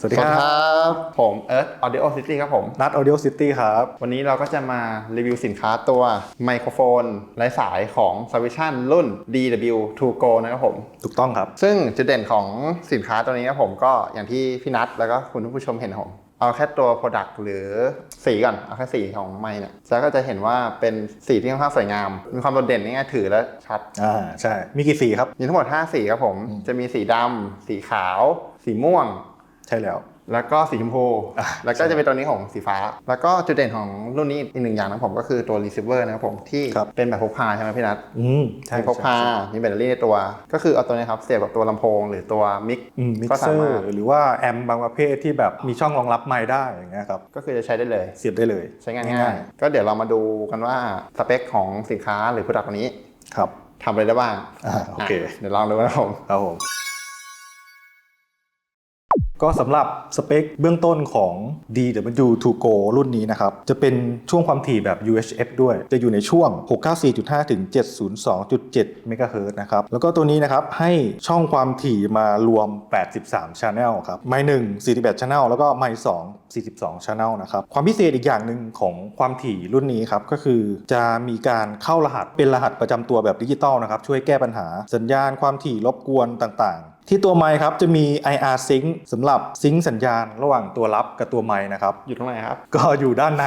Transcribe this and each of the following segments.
สวัสดีครับ ผมเอิร์ธ Audio City ครับผมนัด Audio City ครับ วันนี้เราก็จะมารีวิวสินค้าตัวไมโครโฟนไร้สายของ s a v i s i o n รุ่น DW2Go นะครับผม ถูกต้องครับ ซึ่งจุดเด่นของสินค้าตัวนี้ครับผมก็อย่างที่พี่นัทแล้วก็คุณผู้ชมเห็นผมเอาแค่ตัว Product หรือสีก่อน เอาแค่สีของไมค์เนี่ยแล้วก็จะเห็นว่าเป็นสีที่ค่อนข้างสวยงาม มีความโดดเด่นนี่ไงถือแล้วชัด อ่า ใช่ มีกี่สีครับ มีทั้งหมด 5 สีครับผม จะมีสีดำ สีขาว สีม่วง ใช่แล้ว แล้วก็สีชมพูอะแล้วก็จะเป็นตัวนี้ของสีฟ้า แล้วก็จุดเด่นของรุ่นนี้อีกหนึ่งอย่างนะผมก็คือตัว receiver นะครับผมที่ครับเป็นแบบพกพาใช่ไหมพี่นัทอืมใช่มีพกพาใช่มีแบตเตอรี่ในตัว ก็คือเอาตัวนี้ครับเสียบกับตัวลำโพง หรือตัวมิกอืมมิกก็เซสาอมารถร์หรือว่าแอมป์บางประเภทที่แบบมีช่องรองรับไมค์ได้อย่างเงี้ยครับ ก็คือจะใช้ได้เลย เสียบได้เลย ใช้งานง่าย ก็เดี๋ยวเรามาดูกันว่าสเปคของสินค้าหรือ product ตัวนี้ครับทำอะไรได้บ้างอ่าโอเคะเดี๋ยวลองดูนะครับผมครับผม ก็สำหรับสเปคเบื้องต้นของ DW2Go รุ่นนี้นะครับ จะเป็นช่วงความถี่แบบ UHF ด้วย จะอยู่ในช่วง 694.5 ถึง 702.7 MHz นะครับ แล้วก็ตัวนี้นะครับ ให้ช่องความถี่มารวม 83 Channel ครับไมค์1 48 Channel แล้วก็ไมค์2 42 Channel นะครับ ความพิเศษอีกอย่างหนึ่งของความถี่รุ่นนี้ครับ ก็คือจะมีการเข้ารหัสเป็นรหัสประจำตัวแบบดิจิตอลนะครับ ช่วยแก้ปัญหาสัญญาณความถี่รบกวนต่างๆ ที่ตัวไมค์ครับจะมี IR Sync สำหรับซิงค์สัญญาณระหว่างตัวรับกับตัวไมค์นะครับ อยู่ตรงไหนครับ ก็อยู่ด้านใน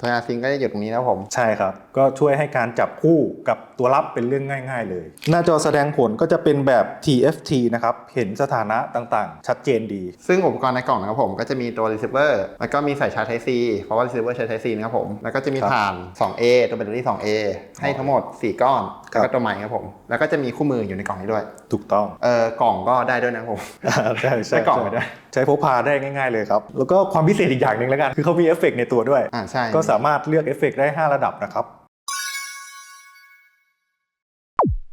ตัวอาซิงก็จะอยู่ตรงนี้นะครับผม ใช่ครับ ก็ช่วยให้การจับคู่กับตัวรับเป็นเรื่องง่าย ๆ เลย หน้าจอแสดงผลก็จะเป็นแบบ TFT นะครับ เห็นสถานะต่างๆ ชัดเจนดี ซึ่งอุปกรณ์ในกล่องนะครับผมก็จะมีตัว receiver แล้วก็มีสายชาร์จ Type C เพราะว่า receiver ใช้ Type C นะครับผม แล้วก็จะมีครับถ่าน 2A ตัวแบตเตอรี่ 2A ให้ทั้งหมด 4 ก้อนครับแล้วก็ตัวไมค์ครับผม แล้วก็จะมีคู่มืออยู่ในกล่องนี้ด้วย ถูกต้อง เออกล่องก็ได้ด้วยนะครับผมใช่ใช่ได้กล่องไปด้วยใช้พกพาได้ง่าย ๆเลยครับ แล้วก็ความพิเศษอีกอย่างหนึ่งแล้วกัน คือเขามีเอฟเฟกต์ในตัวด้วยอ่าใช่ก็สามารถเลือกเอฟเฟกต์ได้ 5 ระดับนะครับ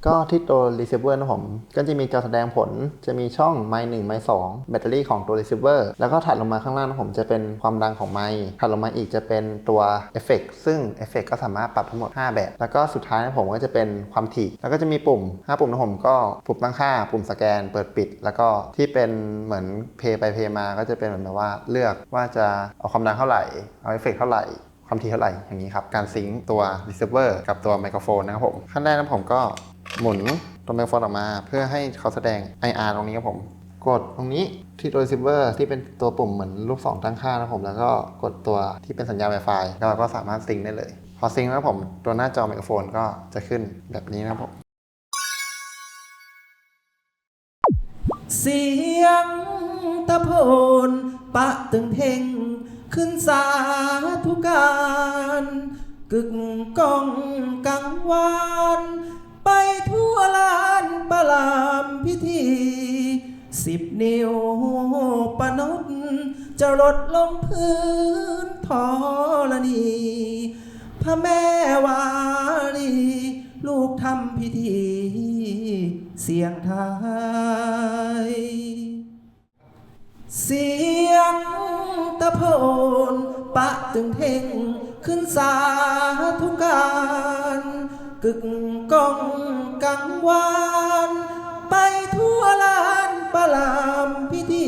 ก็ที่ตัว receiver นะผม ก็จะมีจอแสดงผลจะมีช่อง ไมค์หนึ่งไมค์สองแบตเตอรี่ของตัว receiver แล้วก็ถัดลงมาข้างล่างนะผมจะเป็นความดังของไมค์ถัดลงมาอีกจะเป็นตัวเอฟเฟกซึ่งเอฟเฟกก็สามารถปรับทั้งหมด 5 แบบ แล้วก็สุดท้ายนะผมก็จะเป็นความถี่ แล้วก็จะมีปุ่ม 5 ปุ่มนะผมก็ปุ่มตั้งค่า ปุ่มสแกน เปิดปิด แล้วก็ที่เป็นเหมือนเพย์ไปเพย์มาก็จะเป็นเหมือนแบบว่าเลือกว่าจะเอาความดังเท่าไหร่เอาเอฟเฟกเท่าไหร่ ความถี่เท่าไหร่อย่างนี้ครับ การซิงค์ตัว receiver กับตัวไมโครโฟนนะครับผมขั้นแรกนะผมก็หมุนตัวไมโครโฟนออกมาเพื่อให้เขาแสดง IR ตรงนี้ครับผมกดตรงนี้ที่ตัว receiver ที่เป็นตัวปุ่มเหมือนรูปสองตั้งค่านะครับผม แล้วก็กดตัวที่เป็นสัญญาณ Wi-Fi แล้วเราก็สามารถซิงได้เลย พอซิงแล้วผมตัวหน้าจอไมโครโฟนก็จะขึ้นแบบนี้นะครับผม เสียงตะโพนปะตึงเพ่ง ขึ้นสาธุการกึกก้องกังวานไปทั่วลานประลามพิธี สิบนิ้วปนดจะลดลงพื้นธรณีพระแม่วาลีลูกทำพิธี เสียงไทายสียง ตะโพนปะตึงเท่งขึ้นสาธุการกึกก้องกังวาน ไปทั่วลานประลามพิธี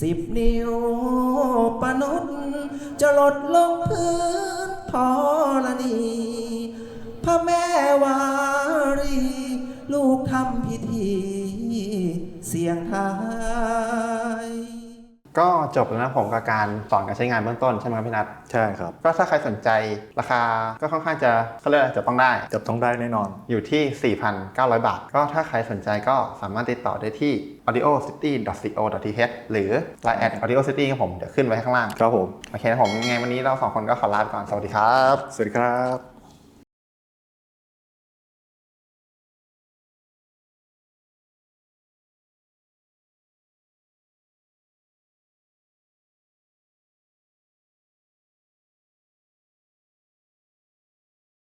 สิบนิ้วปนดจะลดลงพื้นธรณีพระแม่วารี ลูกทำพิธี เสียงทาย ก็จบแล้วนะผมกับการสอนการใช้งานเบื้องต้นใช่ไหมครับพี่นัทใช่ครับ ก็ถ้าใครสนใจราคาก็ค่อนข้างจะเขาเรียกอะไรจะต้องได้จับต้องได้แน่นอน อยู่ที่ 4,900 บาท ก็ถ้าใครสนใจก็สามารถติดต่อได้ที่ audiocity.co.th หรือ line at audiocity ครับผม เดี๋ยวขึ้นไว้ข้างล่าง ครับผม โอเคนะผมยังไงวันนี้เราสองคนก็ขอลาไปก่อน สวัสดีครับ สวัสดีครับ